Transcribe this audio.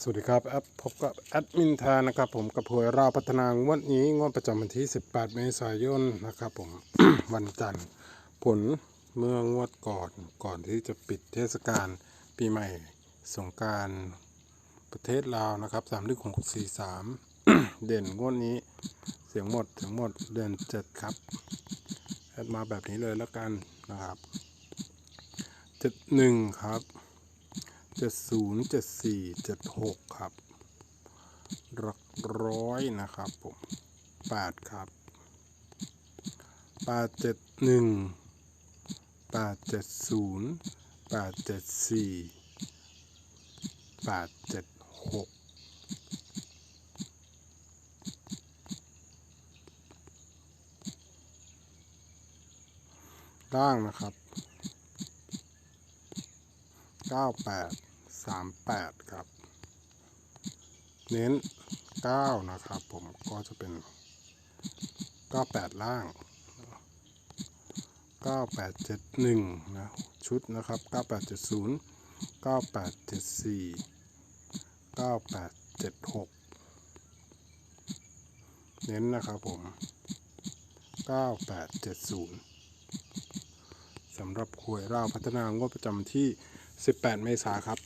สวัสดีครับแอปพบกับแอดมินทานะครับ ผมกับเวยราพัฒนางวดนี้งวดประจำวันที่ 18 เมษายนนะครับ ผม วันจันทร์ผลเมื่องวดก่อนก่อนที่จะปิดเทศกาลปีใหม่สงการประเทศลาวนะครับ3ามลึกหกสี่สามเด่นงวดนี้เสียงหมดถึงหมดเด่นเจ็ดครับแอดมาแบบนี้เลยแล้วกันนะครับเจ็ดหนึ่งครับ 70 74 76 ครับ หลักร้อยนะครับผม 8 ครับ 871 870 874 876 ล่างนะครับ 98 38 ครับ เน้น 9 นะครับ ผมก็จะเป็น 98 ล่าง 9871 นะ ชุดนะครับ 9870 9874 9876 เน้นนะครับผม 9870สำหรับหวยราพัฒนางวดประจำที่ 18 เมษาครับ